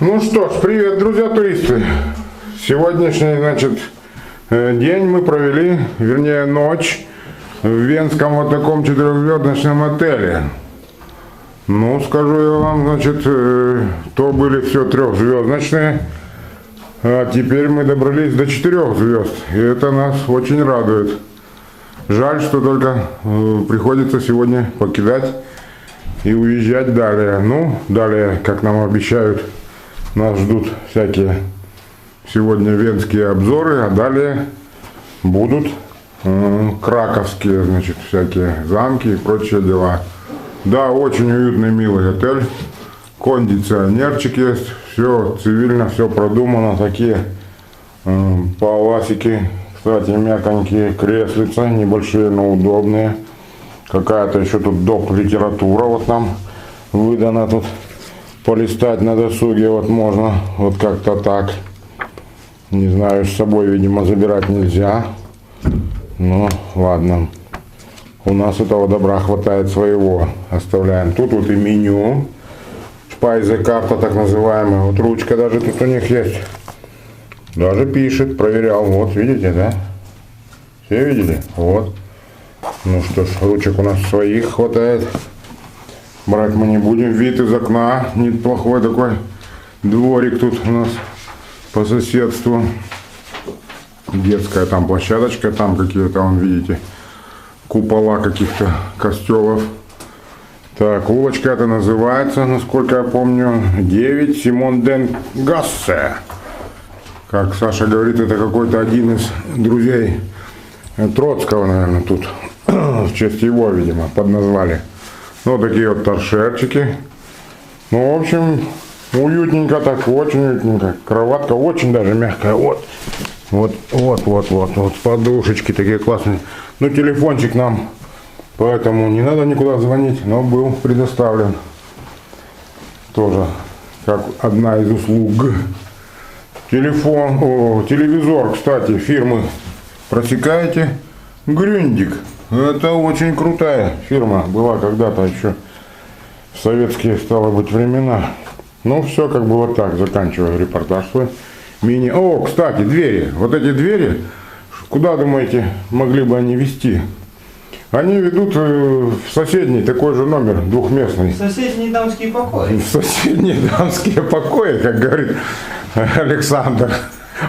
Ну что ж, привет, друзья туристы. Сегодняшний, значит, э, день мы провели, вернее, ночь в венском вот таком четырехзвездочном отеле. Ну, скажу я вам, значит, э, то были все трехзвездочные, а теперь мы добрались до четырех звезд, и это нас очень радует. Жаль, что только э, приходится сегодня покидать и уезжать далее. Ну, далее, как нам обещают, нас ждут всякие сегодня венские обзоры, а далее будут краковские, значит, всякие замки и прочие дела. Да, очень уютный, милый отель. Кондиционерчик есть, все цивильно, все продумано, такие э, паласики, кстати, мягонькие креслица, небольшие, но удобные. Какая-то еще тут доп. литература вот нам выдана тут. Полистать на досуге вот можно, вот как-то так. Не знаю, с собой, видимо, забирать нельзя. Ну, ладно. У нас этого добра хватает своего. Оставляем. Тут вот и меню. Шпайзе карта так называемая. Вот ручка даже тут у них есть. Даже пишет, проверял. Вот, видите, да? Все видели? Вот. Ну что ж, ручек у нас своих хватает. Брать мы не будем. Вид из окна. Неплохой такой дворик тут у нас по соседству. Детская там площадочка. Там какие-то, вон, видите, купола каких-то костелов. Так, улочка это называется, насколько я помню, 9 Симон Ден Гассе. Как Саша говорит, это какой-то один из друзей Троцкого, наверное, тут. В честь его, видимо, подназвали. Ну, такие вот торшерчики. Ну, в общем, уютненько так, очень уютненько. Кроватка очень даже мягкая. Вот, вот, вот, вот, вот, вот. Подушечки такие классные. Ну, телефончик нам, поэтому не надо никуда звонить, но был предоставлен. Тоже как одна из услуг. Телефон, о, телевизор, кстати, фирмы просекаете. Грюндик. Это очень крутая фирма. Была когда-то еще в советские, стало быть, времена. Ну, все как бы вот так. Заканчиваю репортаж свой. Мини. О, кстати, двери. Вот эти двери, куда, думаете, могли бы они вести? Они ведут э, в соседний такой же номер, двухместный. Соседние дамские покои. В соседние дамские покои, как говорит Александр.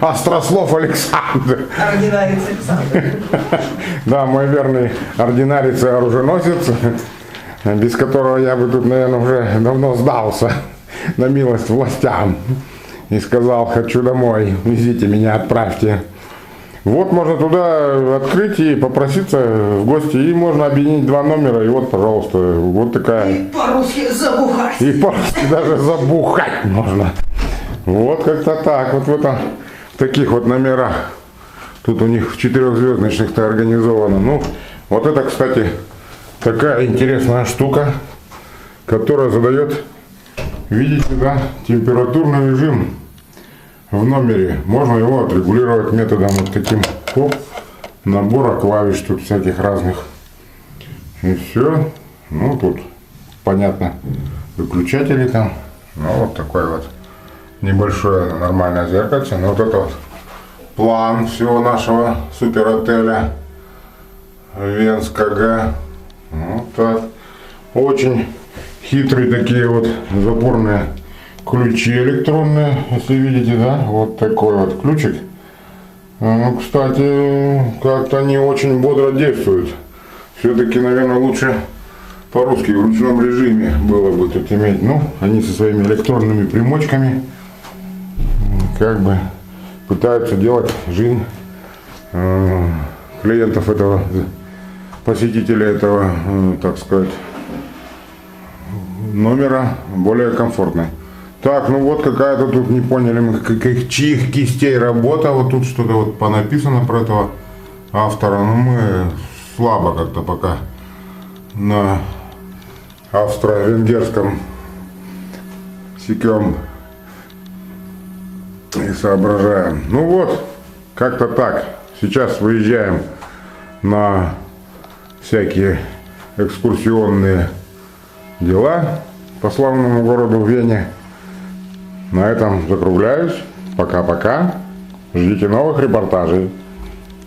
Острослов Александр. Ординарец Александр. Да, мой верный ординарец и оруженосец, без которого я бы тут, наверное, уже давно сдался на милость властям. И сказал, хочу домой, везите меня, отправьте. Вот можно туда открыть и попроситься в гости, и можно объединить два номера, и вот, пожалуйста, вот такая. И по-русски забухать. И по-русски даже забухать можно. Вот как-то так, вот в этом, таких вот номерах. Тут у них в четырехзвездочных-то организовано. Ну, вот это, кстати, такая интересная штука, которая задает, видите, да, температурный режим в номере. Можно его отрегулировать методом вот таким оп, набора клавиш тут всяких разных. И все. Ну, тут, понятно, выключатели там. Ну, вот такой вот небольшое нормальное зеркальце. Ну, вот это вот план всего нашего супер отеля Венского. Вот так. Очень хитрые такие вот запорные ключи электронные, если видите, да, вот такой вот ключик. Ну, кстати, как-то они очень бодро действуют. Все-таки, наверное, лучше по-русски в ручном режиме было бы тут иметь. Ну, они со своими электронными примочками как бы пытаются делать жизнь э, клиентов этого, посетителя этого, э, так сказать, номера более комфортной. Так, ну вот какая-то тут не поняли мы, каких чьих кистей работа. Вот тут что-то вот понаписано про этого автора. Но мы слабо как-то пока на австро-венгерском секем и соображаем. Ну вот, как-то так. Сейчас выезжаем на всякие экскурсионные дела по славному городу Вене. На этом закругляюсь. Пока-пока. Ждите новых репортажей.